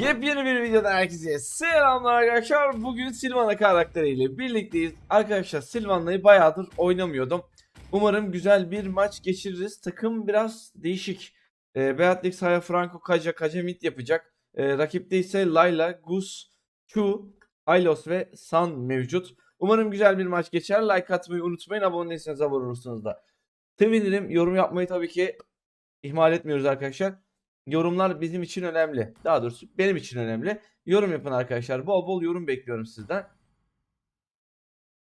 Yepyeni bir videodan herkese selamlar arkadaşlar. Bugün Silvana karakteriyle birlikteyiz. Arkadaşlar Silvana'yı bayağıdır oynamıyordum. Umarım güzel bir maç geçiririz. Takım biraz değişik. Ee, Beatrix, Saya, Franco, Kaja, Kaja mid yapacak. Ee, rakipte ise Layla, Gus, Q, Hylos ve San mevcut. Umarım güzel bir maç geçer. Like atmayı unutmayın. Abone değilseniz abone olursunuz da. Sevinirim. Yorum yapmayı tabii ki ihmal etmiyoruz arkadaşlar. Yorumlar bizim için önemli. Daha doğrusu benim için önemli. Yorum yapın arkadaşlar. Bol bol yorum bekliyorum sizden.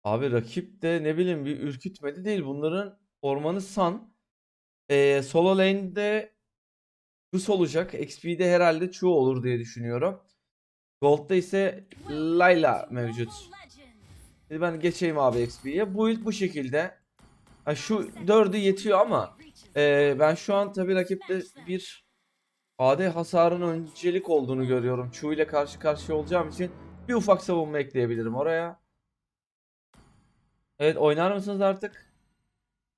Abi rakip de ne bileyim bir ürkütmedi değil. Bunların ormanı San. Ee, solo lane'de Gus olacak. XP'de herhalde Chu olur diye düşünüyorum. Gold'da ise Layla mevcut. Şimdi ben geçeyim abi XP'ye. Bu ilk bu şekilde. Ha, şu 4'ü yetiyor ama ee, ben şu an tabii rakipte bir AD hasarın öncelik olduğunu görüyorum. Chu ile karşı karşıya olacağım için bir ufak savunma ekleyebilirim oraya. Evet oynar mısınız artık?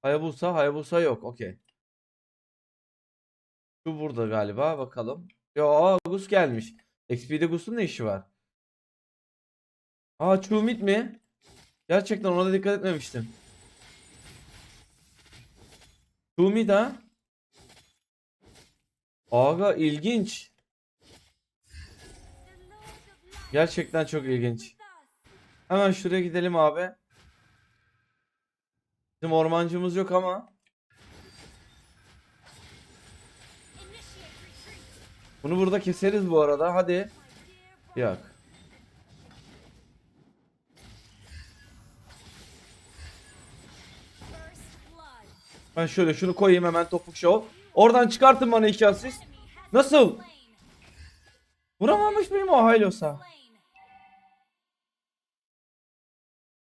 Hayabusa, Hayabusa yok. Okey. Şu burada galiba bakalım. Yo Gus gelmiş. XP'de Gus'un ne işi var? Aa Chu mid mi? Gerçekten ona da dikkat etmemiştim. Chu mid ha? Aga ilginç. Gerçekten çok ilginç. Hemen şuraya gidelim abi. Bizim ormancımız yok ama. Bunu burada keseriz bu arada. Hadi. Yok. Ben şöyle şunu koyayım hemen topuk show. Oradan çıkartın bana iki asist. Nasıl? Vuramamış mıyım o Haylos'a?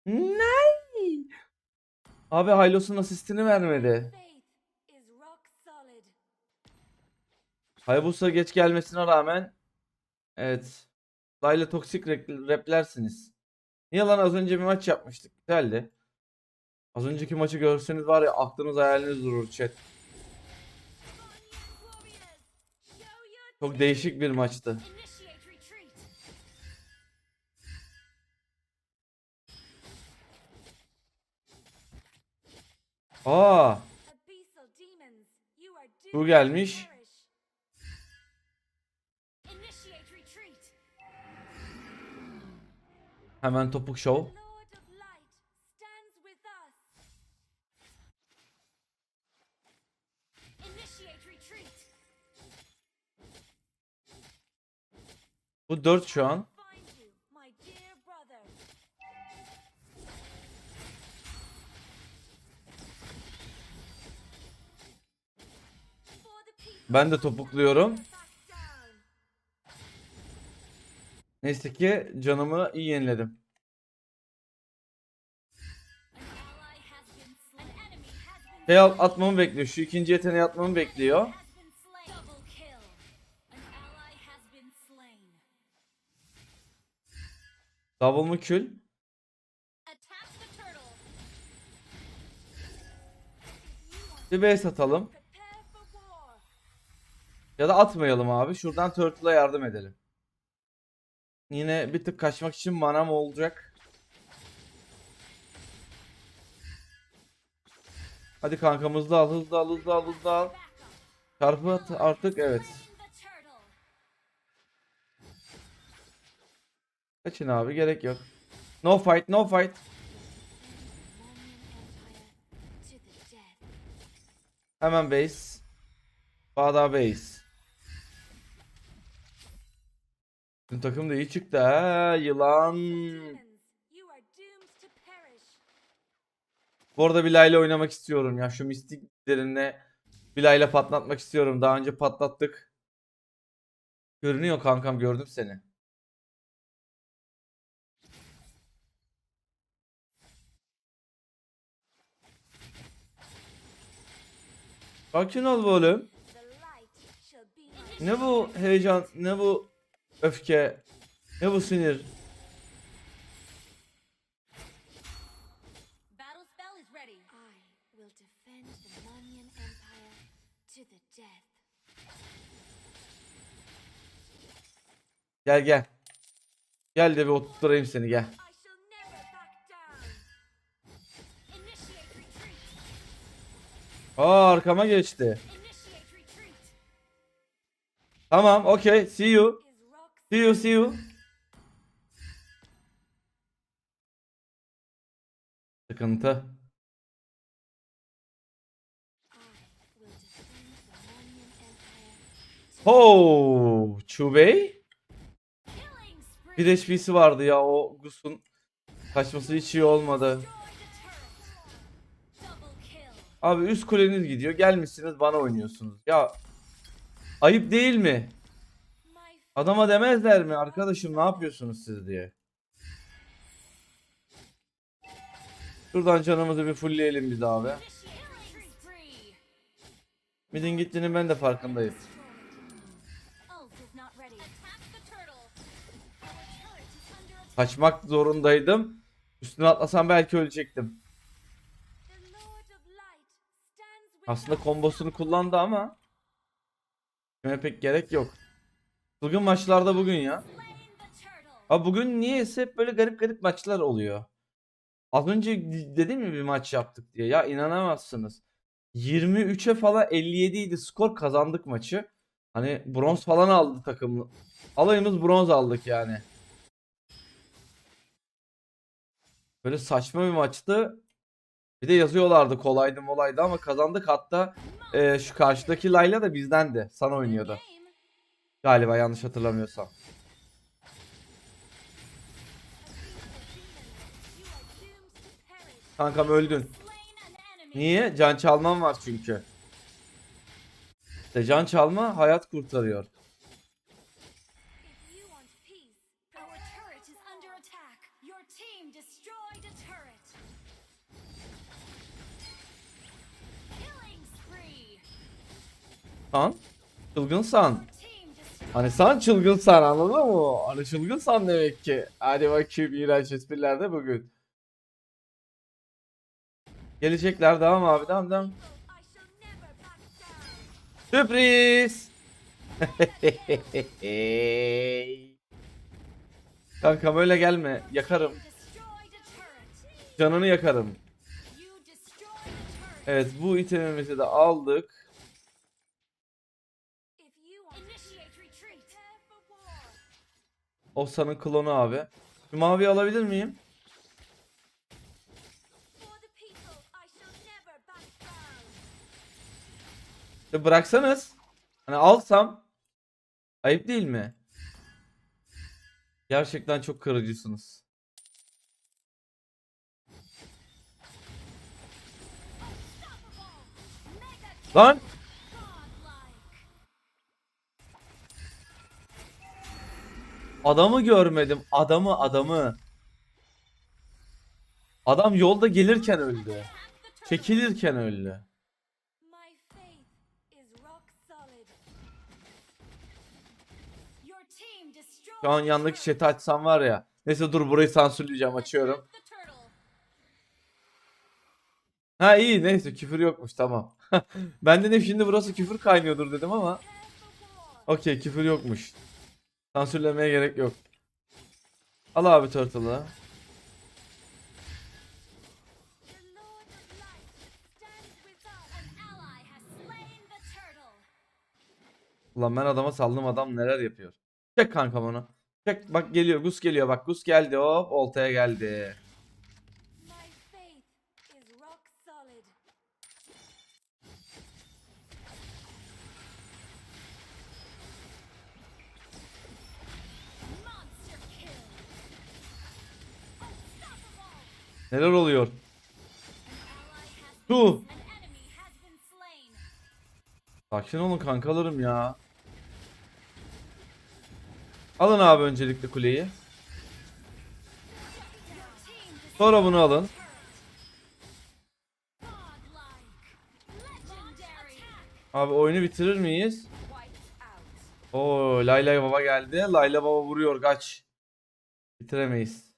Ne? Abi Haylos'un asistini vermedi. Hayabusa geç gelmesine rağmen evet. Layla toksik raplersiniz. Niye lan az önce bir maç yapmıştık. Güzeldi. Az önceki maçı görseniz var ya aklınız hayaliniz durur chat. Çok değişik bir maçtı. Aa, Bu gelmiş. hemen topuk show. Bu 4 şu an. Ben de topukluyorum. Neyse ki canımı iyi yeniledim. Şey atmamı bekliyor. Şu ikinci yeteneği atmamı bekliyor. Double mı kül? Bir base atalım. Ya da atmayalım abi. Şuradan Turtle'a yardım edelim. Yine bir tık kaçmak için manam olacak. Hadi kankam hızlı al hızlı al hızlı al hızlı al. Çarpı at artık evet. Kaçın abi gerek yok. No fight no fight. Hemen base. Bağda base. Bizim takım da iyi çıktı ha yılan. Bu arada Bila ile oynamak istiyorum ya şu mistiklerine Bila ile patlatmak istiyorum. Daha önce patlattık. Görünüyor kankam gördüm seni. Sakin ol oğlum. Ne bu heyecan, ne bu öfke, ne bu sinir. Gel gel. Gel de bir oturtturayım seni gel. Aa arkama geçti. Tamam okey. See you. See you see you. Sıkıntı. Ho, Chubey. Bir HP'si vardı ya o Gus'un kaçması hiç iyi olmadı. Abi üst kuleniz gidiyor. Gelmişsiniz bana oynuyorsunuz. Ya ayıp değil mi? Adama demezler mi? Arkadaşım ne yapıyorsunuz siz diye. Şuradan canımızı bir fullleyelim biz abi. Midin gittiğinin ben de farkındayım. Kaçmak zorundaydım. Üstüne atlasam belki ölecektim. Aslında kombosunu kullandı ama Şuna pek gerek yok. Bugün maçlarda bugün ya. Abi bugün niyeyse hep böyle garip garip maçlar oluyor. Az önce dedim mi bir maç yaptık diye. Ya inanamazsınız. 23'e falan 57 idi skor kazandık maçı. Hani bronz falan aldı takım. Alayımız bronz aldık yani. Böyle saçma bir maçtı. Bir de yazıyorlardı kolaydı molaydı ama kazandık. Hatta e, şu karşıdaki Layla da bizdendi. Sana oynuyordu. Galiba yanlış hatırlamıyorsam. Kankam öldün. Niye? Can çalmam var çünkü. İşte can çalma hayat kurtarıyor. San. Çılgınsan. Hani sen çılgınsan anladın mı? Hani çılgınsan demek ki. Hadi bakayım iğrenç espriler de bugün. Gelecekler devam abi devam devam. Sürpriz. Kankam öyle gelme. Yakarım. Canını yakarım. Evet bu itemimizi de aldık. Osa'nın klonu abi. Şu mavi alabilir miyim? For the people, I shall never back down. Ya bıraksanız. Hani alsam. Ayıp değil mi? Gerçekten çok kırıcısınız. Lan! Adamı görmedim. Adamı adamı. Adam yolda gelirken öldü. Çekilirken öldü. Şu an yandaki chat'i açsam var ya. Neyse dur burayı sansürleyeceğim açıyorum. Ha iyi neyse küfür yokmuş tamam. ben dedim şimdi burası küfür kaynıyordur dedim ama. Okey küfür yokmuş. Sansürlemeye gerek yok. Al abi turtle'ı. Ulan ben adama saldım adam neler yapıyor. Çek kankam onu. Çek bak geliyor Gus geliyor bak Gus geldi hop oltaya geldi. My faith is rock solid. Monster kill. Unstoppable. Neler oluyor? An ally has Tuh. An enemy has been slain. Sakin olun kankalarım ya. Alın abi öncelikle kuleyi. Sonra bunu alın. Abi oyunu bitirir miyiz? Oo Layla baba geldi. Layla baba vuruyor kaç. Bitiremeyiz.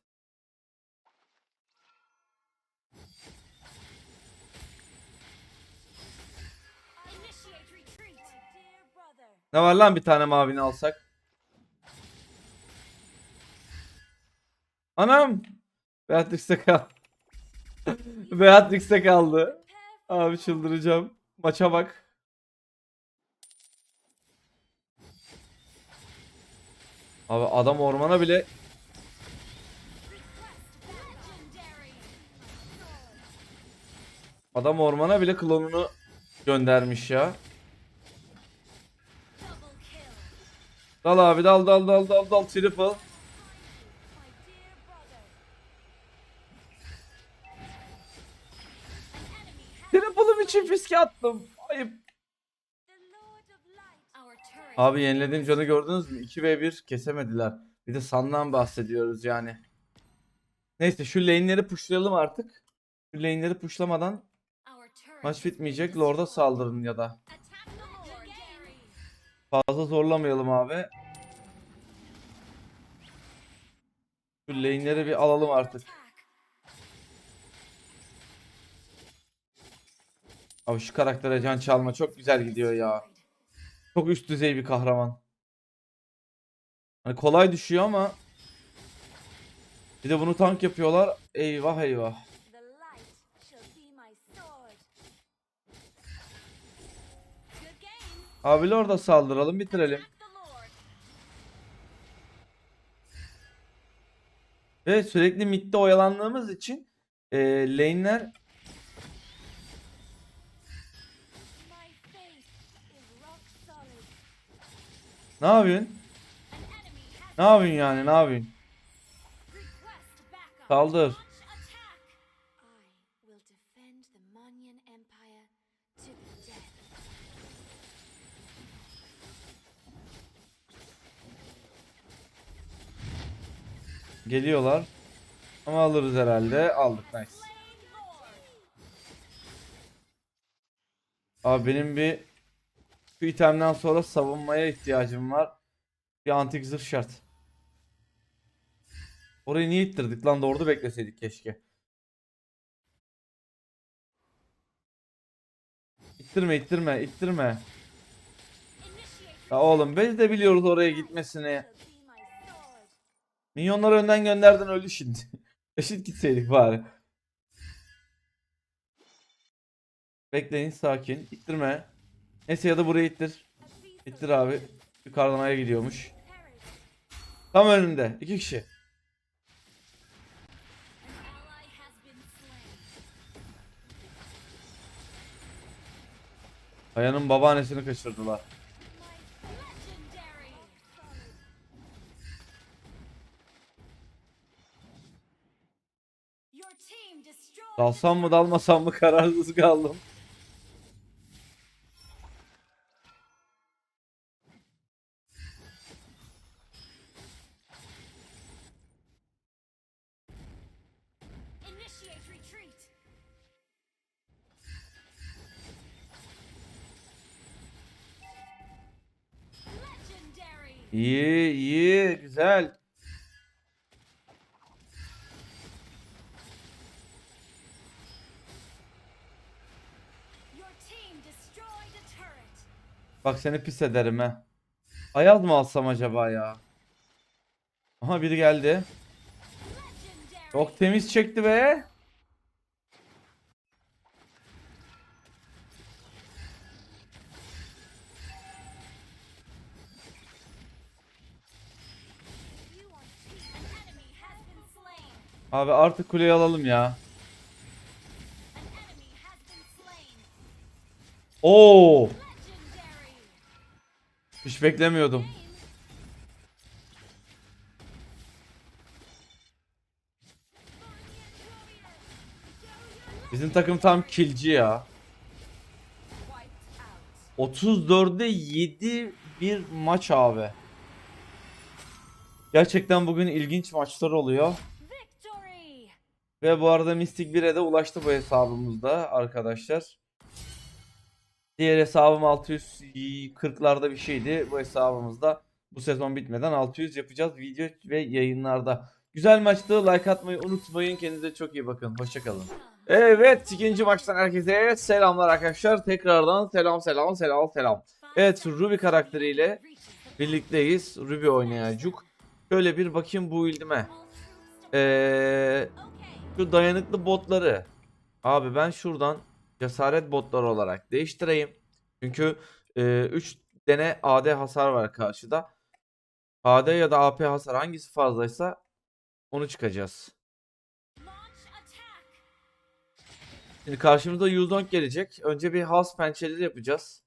Ne var lan bir tane mavini alsak? Anam. Beatrix'te kal. Beatrix'te kaldı. Abi çıldıracağım. Maça bak. Abi adam ormana bile adam ormana bile klonunu göndermiş ya. Dal abi dal dal dal dal dal triple. Triple'ım için fiske attım. Ayıp. Abi yenilediğim canı gördünüz mü? 2v1 kesemediler. Bir de Sun'dan bahsediyoruz yani. Neyse şu lane'leri pushlayalım artık. Şu lane'leri pushlamadan maç bitmeyecek. Lord'a saldırın ya da. Fazla zorlamayalım abi. Şu lane'leri bir alalım artık. Abi şu karaktere can çalma çok güzel gidiyor ya. Çok üst düzey bir kahraman. Hani kolay düşüyor ama bir de bunu tank yapıyorlar. Eyvah eyvah. Abi Lord'a saldıralım bitirelim. Ve sürekli midde oyalandığımız için e, lane'ler ne yapıyorsun? Ne yapıyorsun yani ne yapıyorsun? Saldır. Geliyorlar. Ama alırız herhalde. Aldık nice. Abi benim bir şu itemden sonra savunmaya ihtiyacım var. Bir antik zırh şart. Orayı niye ittirdik lan? Doğru bekleseydik keşke. İttirme ittirme ittirme. Ya oğlum biz de biliyoruz oraya gitmesini. Minyonları önden gönderdin öldü şimdi. Eşit gitseydik bari. Bekleyin sakin. İttirme. Neyse ya da buraya ittir. İttir abi. Yukarıdan aya gidiyormuş. Tam önünde. iki kişi. Aya'nın babaannesini kaçırdılar. Dalsam mı dalmasam mı kararsız kaldım. İyi iyi güzel. Bak seni pis ederim he. Ayaz mı alsam acaba ya? Aha biri geldi. Çok temiz çekti be. Abi artık kuleyi alalım ya. Oo! Hiç beklemiyordum. Bizim takım tam kilci ya. Wiped out. 34'e 7 bir maç abi. Gerçekten bugün ilginç maçlar oluyor. Ve bu arada Mystic 1'e de ulaştı bu hesabımızda arkadaşlar. Diğer hesabım 640'larda bir şeydi. Bu hesabımızda bu sezon bitmeden 600 yapacağız video ve yayınlarda. Güzel maçtı. Like atmayı unutmayın. Kendinize çok iyi bakın. Hoşçakalın. Evet ikinci maçtan herkese selamlar arkadaşlar. Tekrardan selam selam selam selam. Evet Ruby karakteriyle birlikteyiz. Ruby oynayacak. Şöyle bir bakayım bu build'ime. Ee, şu dayanıklı botları. Abi ben şuradan cesaret botları olarak değiştireyim. Çünkü 3 tane AD hasar var karşıda. AD ya da AP hasar hangisi fazlaysa onu çıkacağız. Şimdi karşımıza Yuzong gelecek. Önce bir House pençeleri yapacağız.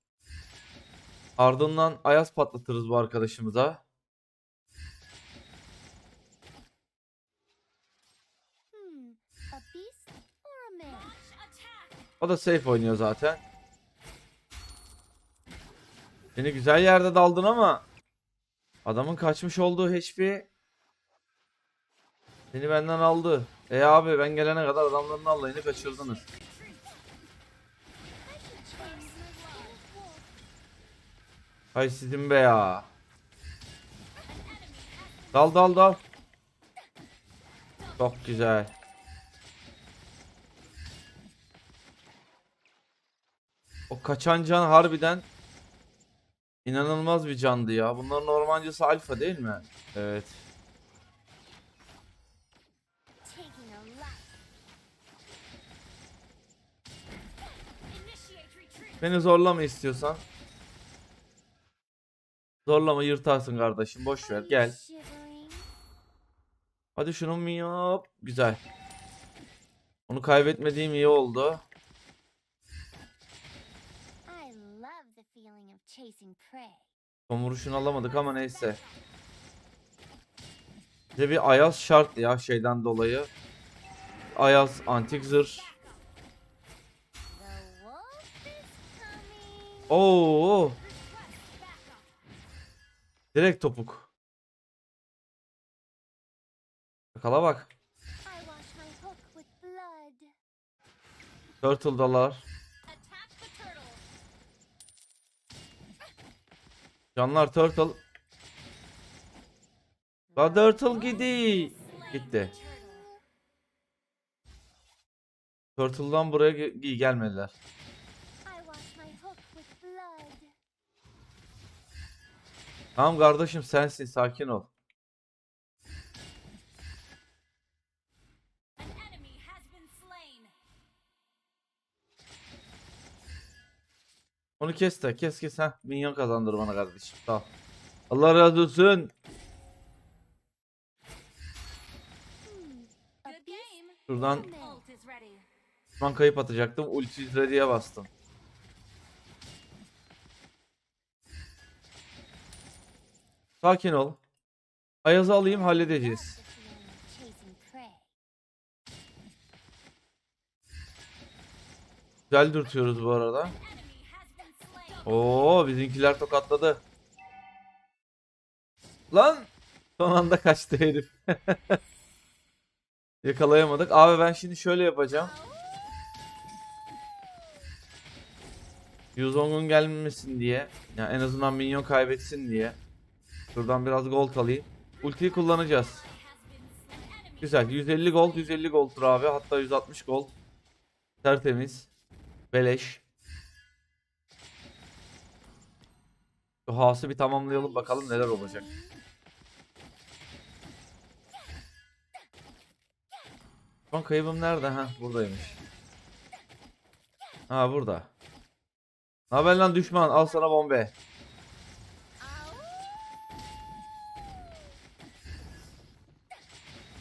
Ardından Ayaz patlatırız bu arkadaşımıza. O da safe oynuyor zaten. Seni güzel yerde daldın ama adamın kaçmış olduğu HP seni benden aldı. E abi ben gelene kadar adamların Allah'ını kaçırdınız. Hay sizin be ya. Dal dal dal. Çok güzel. O kaçan can harbiden inanılmaz bir candı ya. Bunların ormancısı alfa değil mi? Evet. Beni zorlama istiyorsan. Zorlama yırtarsın kardeşim. Boş ver. Gel. Hadi şunu mu yap? Güzel. Onu kaybetmediğim iyi oldu. Son vuruşunu alamadık ama neyse. Bize bir Ayaz şart ya şeyden dolayı. Ayaz antik zırh. Oo, direkt topuk. Yakala bak. Turtle'dalar. Canlar Turtle. La Turtle gidi. Gitti. Turtle'dan buraya ge- gelmediler. Tamam kardeşim sensin sakin ol. An enemy has been slain. Onu kes de kes kes ha. Minyon kazandır bana kardeşim. Ol. Allah razı olsun. Şuradan düşman kayıp atacaktım. Ulti ready'ye bastım. Sakin ol. Ayaz'ı alayım halledeceğiz. Güzel dürtüyoruz bu arada. Oo bizimkiler tokatladı. Lan! Son anda kaçtı herif. Yakalayamadık. Abi ben şimdi şöyle yapacağım. Yuzong'un gelmesin diye. Yani en azından minyon kaybetsin diye. Şuradan biraz gold alayım. Ultiyi kullanacağız. Güzel. 150 gold, 150 gold'tur abi. Hatta 160 gold. Tertemiz. Beleş. Şu bir tamamlayalım bakalım neler olacak. Şu an kaybım nerede? Ha buradaymış. Ha burada. Haber lan düşman? Al sana bombe.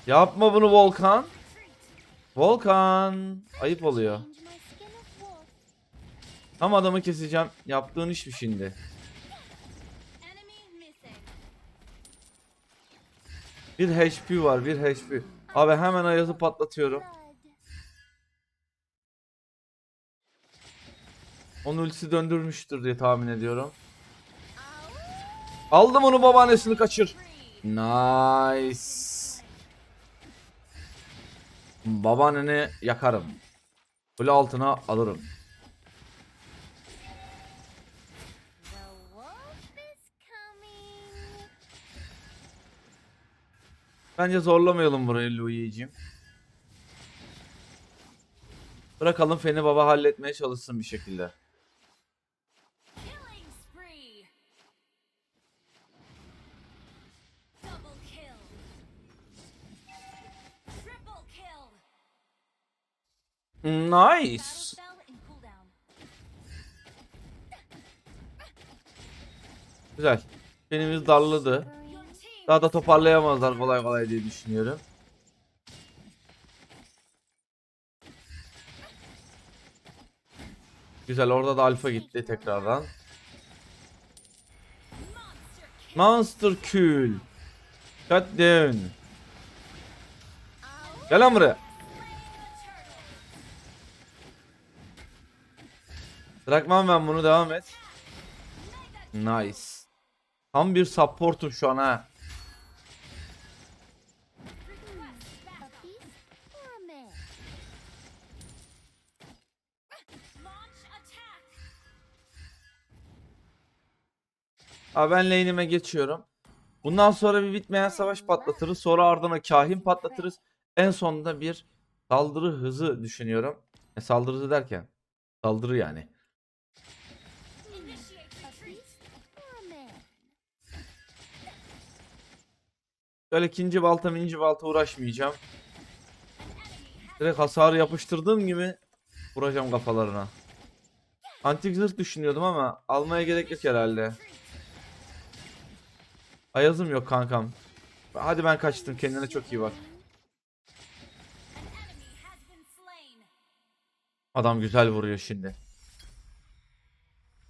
Yapma bunu Volkan. Volkan. Ayıp oluyor. Tam adamı keseceğim. Yaptığın iş mi şimdi? Bir HP var, bir HP. Abi hemen Ayaz'ı patlatıyorum. Onun ultisi döndürmüştür diye tahmin ediyorum. Aldım onu babaannesini kaçır. Nice. Babaanneni yakarım. Kule altına alırım. Bence zorlamayalım burayı Louis'ciğim. Bırakalım Feni Baba halletmeye çalışsın bir şekilde. Nice. Güzel. Benimiz darladı. Daha da toparlayamazlar kolay kolay diye düşünüyorum. Güzel orada da alfa gitti tekrardan. monster Kill. Cut down. Gel lan buraya. Bırakmam ben bunu devam et. Nice. Tam bir supportum şu an ha. Abi ben lane'ime geçiyorum. Bundan sonra bir bitmeyen savaş patlatırız. Sonra ardına kahin patlatırız. En sonunda bir saldırı hızı düşünüyorum. E, saldırı hızı derken. Saldırı yani. Böyle ikinci balta minci balta uğraşmayacağım. Direkt hasarı yapıştırdığım gibi vuracağım kafalarına. Antik zırh düşünüyordum ama almaya gerek yok herhalde. Ayazım yok kankam. Hadi ben kaçtım kendine çok iyi bak. Adam güzel vuruyor şimdi.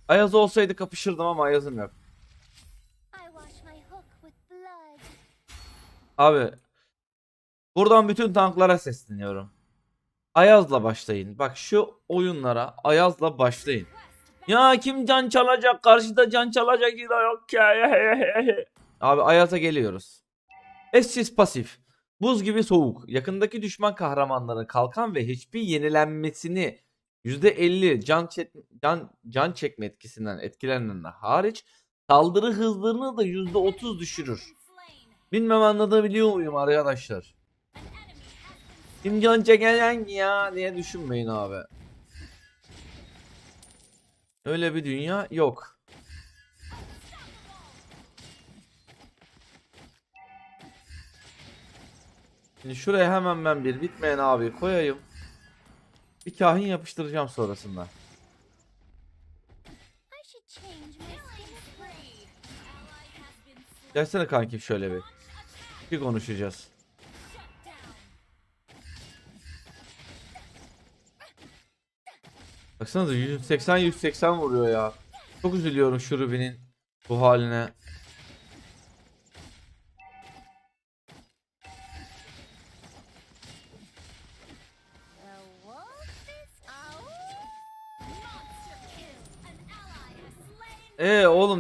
Ayaz olsaydı kapışırdım ama Ayaz'ım yok. Abi buradan bütün tanklara sesleniyorum. Ayaz'la başlayın. Bak şu oyunlara Ayaz'la başlayın. Ya kim can çalacak? Karşıda can çalacak yok ya. Abi Ayaz'a geliyoruz. Eşsiz pasif. Buz gibi soğuk. Yakındaki düşman kahramanların kalkan ve hiçbir yenilenmesini %50 can, çek- can, can çekme etkisinden etkilenen hariç saldırı hızlarını da %30 düşürür. Bilmem anlatabiliyor muyum arkadaşlar? Kim can çeken ya diye düşünmeyin abi. Öyle bir dünya yok. Şimdi şuraya hemen ben bir bitmeyen abi koyayım. Bir kahin yapıştıracağım sonrasında. Gelsene kankim şöyle bir. Bir konuşacağız. Baksanıza 180 180 vuruyor ya. Çok üzülüyorum şu Ruby'nin bu haline.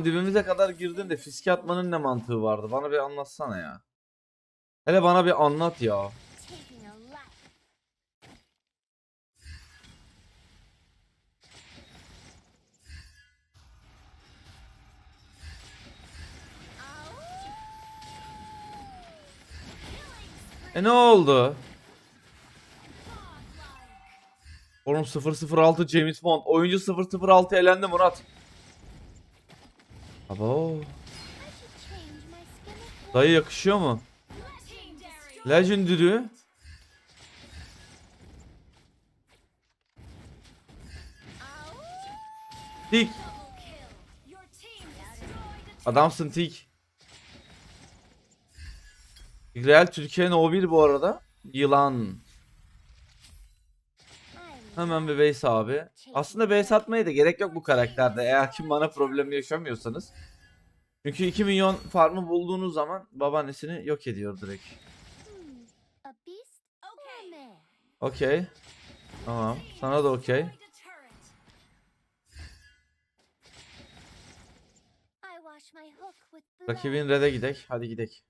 Oğlum dibimize kadar girdin de fiske atmanın ne mantığı vardı? Bana bir anlatsana ya. Hele bana bir anlat ya. E ne oldu? Oğlum 006 James Bond. Oyuncu 006 elendi Murat. Abo. Dayı yakışıyor mu? Legendary. Tik. Adamsın Tik. Real Türkiye'nin O1 bu arada. Yılan. Hemen bir base abi. Aslında base atmaya da gerek yok bu karakterde. Eğer ki bana problemi yaşamıyorsanız. Çünkü 2 milyon farmı bulduğunuz zaman babaannesini yok ediyor direkt. Okey. Tamam. Sana da okey. Rakibin red'e gidek. Hadi gidek.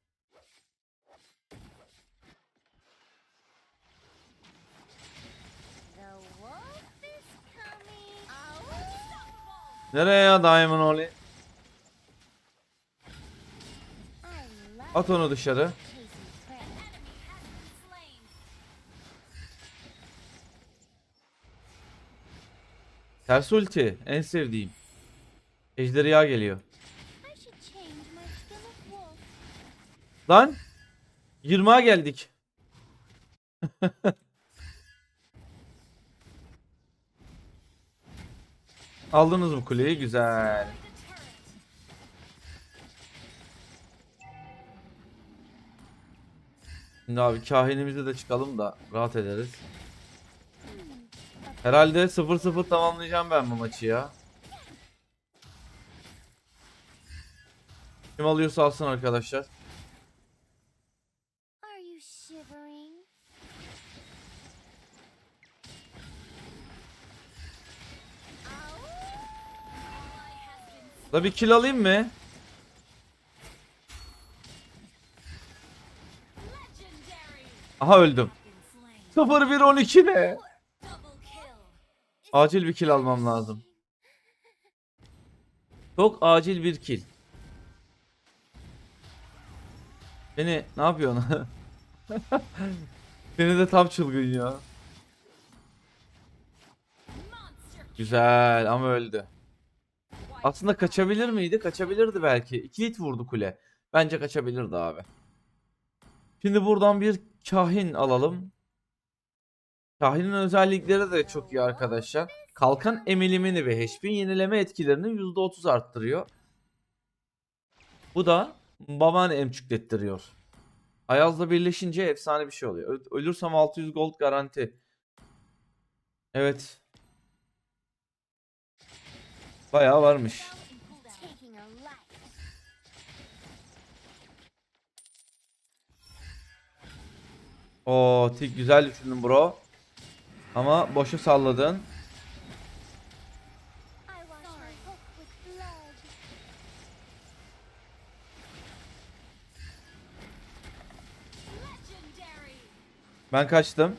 Nereye ya Diamond Oli? At onu dışarı. Ters ulti. En sevdiğim. Ejderha geliyor. Lan. 20'a geldik. Aldınız mı kuleyi? Güzel. Şimdi abi kahinimize de çıkalım da rahat ederiz. Herhalde 0-0 tamamlayacağım ben bu maçı ya. Kim alıyorsa alsın arkadaşlar. Da bir kill alayım mı? Aha öldüm. Been slain. 0-1-12 ne? Acil bir kill almam lazım. Çok acil bir kill. Beni ne yapıyorsun? Beni de tam çılgın ya. Güzel ama öldü. Aslında kaçabilir miydi? Kaçabilirdi belki. İki hit vurdu kule. Bence kaçabilirdi abi. Şimdi buradan bir kahin alalım. Kahinin özellikleri de çok iyi arkadaşlar. Kalkan emilimini ve HP yenileme etkilerini %30 arttırıyor. Bu da babaanne emçüklettiriyor. Ayaz'la birleşince efsane bir şey oluyor. Ölürsem 600 gold garanti. Evet. Bayağı varmış. Oo, tik güzel düşündün bro. Ama boşa salladın. Ben kaçtım.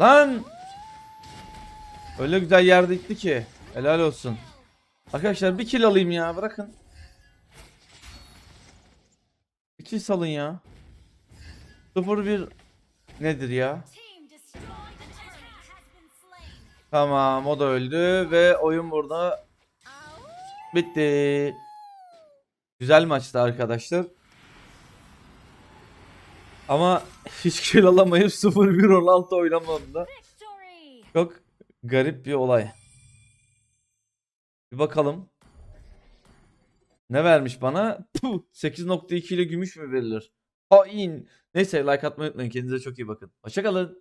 Lan! Öyle güzel yerde gitti ki. Helal olsun. Arkadaşlar bir kill alayım ya bırakın. Bir kill salın ya. 0-1 nedir ya? Tamam o da öldü ve oyun burada bitti. Güzel maçtı arkadaşlar. Ama hiç kill alamayıp 0-1-16 oynamam da. Victory. Çok garip bir olay. Bir bakalım. Ne vermiş bana? Puh, 8.2 ile gümüş mü verilir? Hain. Neyse like atmayı unutmayın. Kendinize çok iyi bakın. Hoşçakalın.